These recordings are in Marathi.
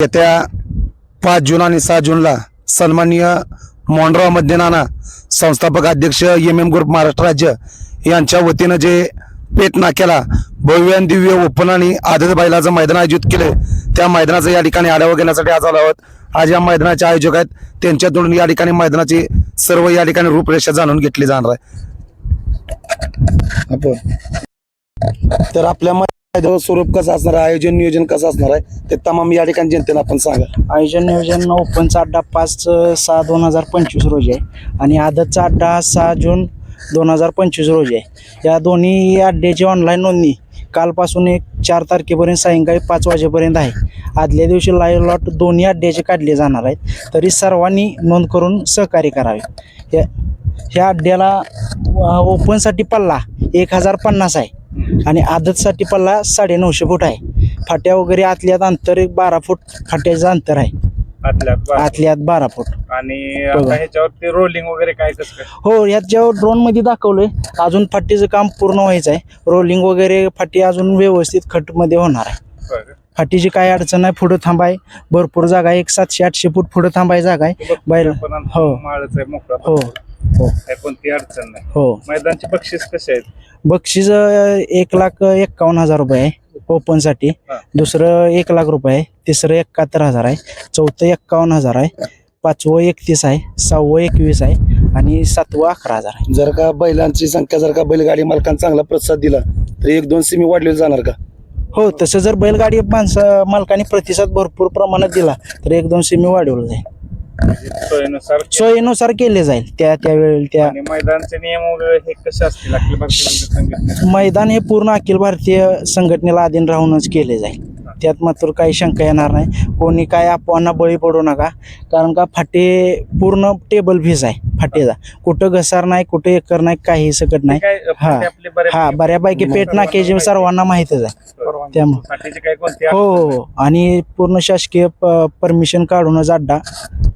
येत्या पाच जून आणि सहा जूनला सन्माननीय मोंडराव मध्यनाना संस्थापक अध्यक्ष एम एम ग्रुप महाराष्ट्र राज्य यांच्या वतीनं जे पेट नाक्याला भव्य आणि दिव्य ओपन आणि आदत बैलाचं मैदान आयोजित केले त्या मैदानाचा या ठिकाणी आढावा घेण्यासाठी आज आलो आहोत. आज या मैदानाचे आयोजक आहेत. त्यांच्यातून या ठिकाणी मैदानाची सर्व या ठिकाणी रूपरेषा जाणून घेतली जाणार आहे. तर आपल्या स्वरूप कसं असणार आहे? आयोजन नियोजन कसं असणार आहे? ते तमाम या ठिकाणी जनतेला आपण सांगा. आयोजन नियोजन ओपनचा अड्डा पाच सहा दोन हजार पंचवीस रोजी आहे. आणि आदतचा अड्डा हा सहा जून दोन हजार पंचवीस रोजी आहे. या दोन्ही अड्ड्याची ऑनलाईन नोंदणी कालपासून एक चार तारखेपर्यंत सायंकाळी पाच वाजेपर्यंत आहे. आदल्या दिवशी लाईव्ह लॉट दोन्ही अड्ड्याचे काढले जाणार आहेत. तरी सर्वांनी नोंद करून सहकार्य करावे. या ह्या अड्ड्याला ओपनसाठी पल्ला एक हजार पन्नास आहे. आणि आदतसाठी पल्ला साडेनऊशे फूट आहे. फाट्या वगैरे आतल्यात अंतर एक बारा फूट फाट्याचं अंतर आहे. आतल्यात बा- आतल्यात बारा फूट. आणि आता ह्याच्यावरती रोलिंग वगैरे काय कसं काय? हो यात जेव्हा ड्रोनमध्ये दाखवलंय. अजून फाटीचं काम पूर्ण व्हायचं आहे. रोलिंग वगैरे फाटी अजून व्यवस्थित खटमध्ये होणार आहे. बरं. फाटीची काय अडचण आहे पुढं थांबाय. भरपूर जागा आहे. एक सातशे आठशे फूट पुढं थांबाय जागा आहे. पण हो. माळच आहे मोकळा हो. हो. काय कोणती अडचण नाही. हो. मैदानचे बक्षीस कसे आहेत? बक्षीस अं, एक लाख एक्कावन्न हजार रुपये आहे. ओपनसाठी हा. दुसरं एक लाख रुपये आहे. तिसरं एकाहत्तर हजार आहे. चौथं एक्कावन्न हजार आहे. पाचवं एकतीस आहे. सहावं एकवीस आहे. आणि सातवं अकरा हजार आहे. जर का बैलांची संख्या जर का बैलगाडी मालकांना चांगला प्रतिसाद दिला तर एक दोन सिमी वाढलेले जाणार का? हो तसं जर बैलगाडी माणसं मालकाने प्रतिसाद भरपूर प्रमाणात दिला तर एक दोन सेमी वाढवलं जाईल सोयीनुसार सोयीनुसार केले जाईल. त्या त्यावेळी त्या आणि मैदानचे नियम वगैरे हे कसे असतील? अखिल भारतीय संघटने मैदान हे पूर्ण अखिल भारतीय संघटनेला अधीन राहूनच केले जाईल. त्यात मात्र काही शंका येणार नाही. कोणी काय अफवांना बळी पडू नका. कारण का फाटे पूर्ण टेबल फीस आहे. फाटेचा. कुठं घसार नाही कुठं एकर नाही काही सकट नाही. काय हा. फाटे आपले बरे हा बऱ्यापैकी पेट नाक्याचे सर्वांना माहीतच आहे. त्यामुळे फाटीचे काय कोणती हो हो. हो. आणि पूर्ण शासकीय परमिशन काढूनच अड्डा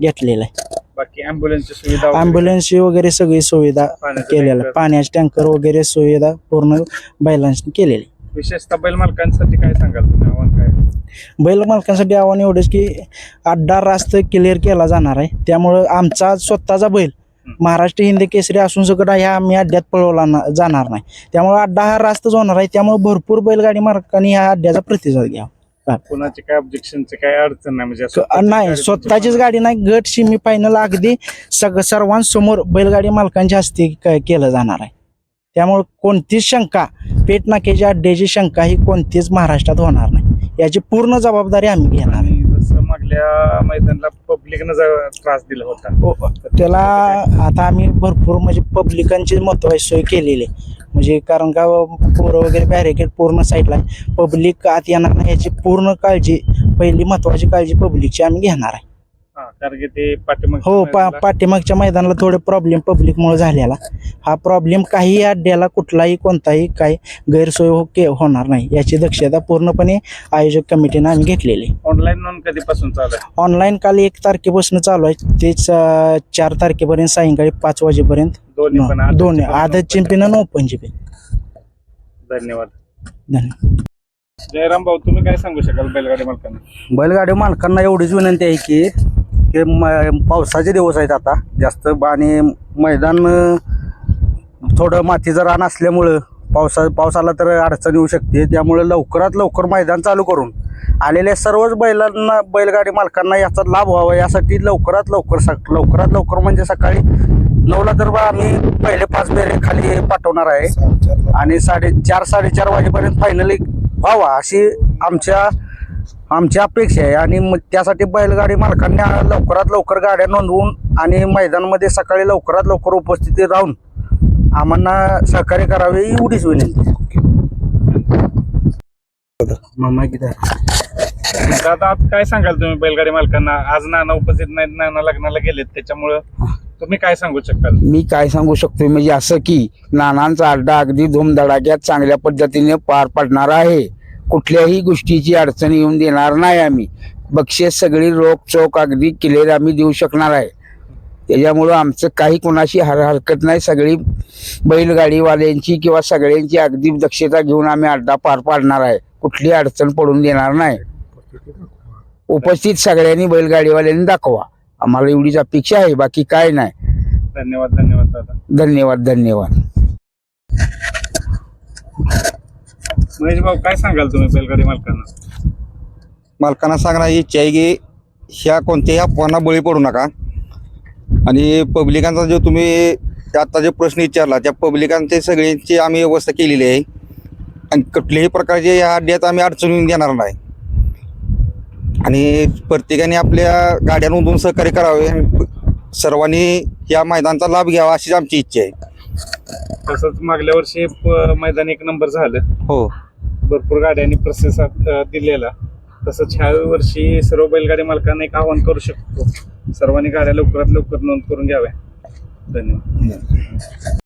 घेतलेला आहे बाकी अँब्युलन्सची सुविधा वगैरे? वगैरे सगळी सुविधा पाण्याचं केलेल्या tanker. पाण्याचे टँकर वगैरे सुविधा पूर्ण बैलांनी केलेली विशेषतः बैल मालकांसाठी काय सांगाल तुम्ही आव्हान काय बैल मालकांसाठी आव्हान एवढंच की अड्डा रास्त क्लिअर केला जाणार आहे त्यामुळं आमचा स्वतःचा बैल महाराष्ट्र हिंदी केसरी असून सकट ह्या आम्ही अड्ड्यात पळवला ना- जाणार नाही. त्यामुळे अड्डा हा रास्तच होणार आहे. त्यामुळे भरपूर बैलगाडी मालकांनी ह्या अड्ड्याचा प्रतिसाद घ्यावा. कोणाची काय ऑब्जेक्शनची काय अडचण नाही म्हणजे नाही स्वतःचीच गाडी नाही गट शिमी फायनल अगदी सग सर्वांसमोर बैलगाडी मालकांच्या हस्ते केलं जाणार आहे. त्यामुळे कोणतीच शंका पेट नाक्याच्या अड्ड्याची शंका ही कोणतीच महाराष्ट्रात होणार नाही. याची पूर्ण जबाबदारी आम्ही घेणार आपल्या मैदानाला पब्लिकनं त्रास दिला होता. हो, हो. त्याला आता आम्ही भरपूर म्हणजे पब्लिकांची महत्वाची सोय केलेली आहे. म्हणजे कारण का पोरं वगैरे बॅरिकेड पूर्ण साईडला आहे पब्लिक आत येणार नाही याची पूर्ण काळजी पहिली महत्वाची काळजी पब्लिकची आम्ही घेणार आहे. कारण की ते पाठीमाग हो पा पाठीमागच्या मैदानाला थोडे प्रॉब्लेम पब्लिकमुळे झालेला. हा प्रॉब्लेम काही अड्ड्याला कुठलाही कोणताही काही गैरसोय हो के होणार नाही. याची दक्षता पूर्णपणे आयोजक कमिटीने आम्ही घेतलेली. आहे. ऑनलाईन नोंद कधीपासून चालू आहे? ऑनलाईन काल एक तारखेपासून चालू आहे. तेच अं, चार तारखेपर्यंत सायंकाळी पाच वाजेपर्यंत दोन्ही पण दोन्ही पण आदतची पिन आणि ओपनची पिन धन्यवाद. धन्यवाद. जयराम भाऊ तुम्ही काय सांगू शकाल बैलगाडी मालकांना? बैलगाडी मालकांना एवढीच विनंती आहे की हे म पावसाचे दिवस आहेत आता. जास्त आणि मैदान थोडं मातीचं रान असल्यामुळं पावसा पावसाला तर अडचण येऊ शकते. त्यामुळे लवकरात लवकर मैदान चालू करून आलेल्या सर्वच बैलांना बैलगाडी मालकांना याचा लाभ व्हावा. यासाठी लवकरात लवकर सक लवकरात लवकर म्हणजे सकाळी नऊला तर बा आम्ही पहिले पाच बेरे खाली पाठवणार आहे. आणि साडे चार साडेचार वाजेपर्यंत फायनली व्हावा अशी आमच्या आमची अपेक्षा आहे आणि मग त्यासाठी बैलगाडी मालकांनी लवकरात लवकर गाड्या नोंदवून आणि मैदानामध्ये सकाळी लवकरात लवकर उपस्थिती राहून आम्हाला सहकार्य करावे एवढीच विनंती दादा आज काय सांगाल तुम्ही बैलगाडी मालकांना? आज नाना उपस्थित नाहीत नाना लग्नाला गेलेत त्याच्यामुळं तुम्ही काय सांगू शकाल? मी काय सांगू शकतो म्हणजे असं की नानांचा अड्डा अगदी धूमधडाक्यात चांगल्या पद्धतीने पार पडणार आहे. कुठल्याही गोष्टीची अडचण येऊन देणार नाही आम्ही. बक्षीस सगळी रोख चोख अगदी क्लिअर आम्ही देऊ शकणार आहे. त्याच्यामुळं आमचं काही कोणाशी हर हरकत नाही. सगळी बैलगाडीवाल्यांची किंवा सगळ्यांची अगदी दक्षता घेऊन आम्ही अड्डा पार पाडणार आहे. कुठली अडचण पडून देणार नाही. उपस्थित सगळ्यांनी बैलगाडीवाल्यांनी दाखवा. आम्हाला एवढीच अपेक्षा आहे बाकी काय नाही. धन्यवाद धन्यवाद दादा. धन्यवाद धन्यवाद. महेश भाऊ काय सांगाल तुम्ही बैलगाडी मालकांना? मालकांना सांगणार इच्छा आहे की ह्या कोणत्याही अफवांना बळी पडू नका. आणि पब्लिकांचा जो तुम्ही आता जे प्रश्न विचारला त्या पब्लिकांचे सगळ्यांची आम्ही व्यवस्था केलेली आहे. आणि कुठल्याही प्रकारचे या अड्ड्यात आम्ही अडचण देणार नाही. आणि प्रत्येकाने आपल्या गाड्या नोंदवून सहकार्य करावे आणि सर्वांनी या मैदानाचा लाभ घ्यावा अशीच आमची इच्छा आहे. तसंच मागल्या वर्षी प- मैदान एक नंबर झालं. हो. भरपूर गाड्यांनी प्रतिसाद अ, दिलेला. तसंच ह्या वर्षी सर्व बैलगाडी मालकांना एक आवाहन करू शकतो. सर्वांनी गाड्या लवकरात लवकर नोंद करून घ्याव्या. धन्यवाद.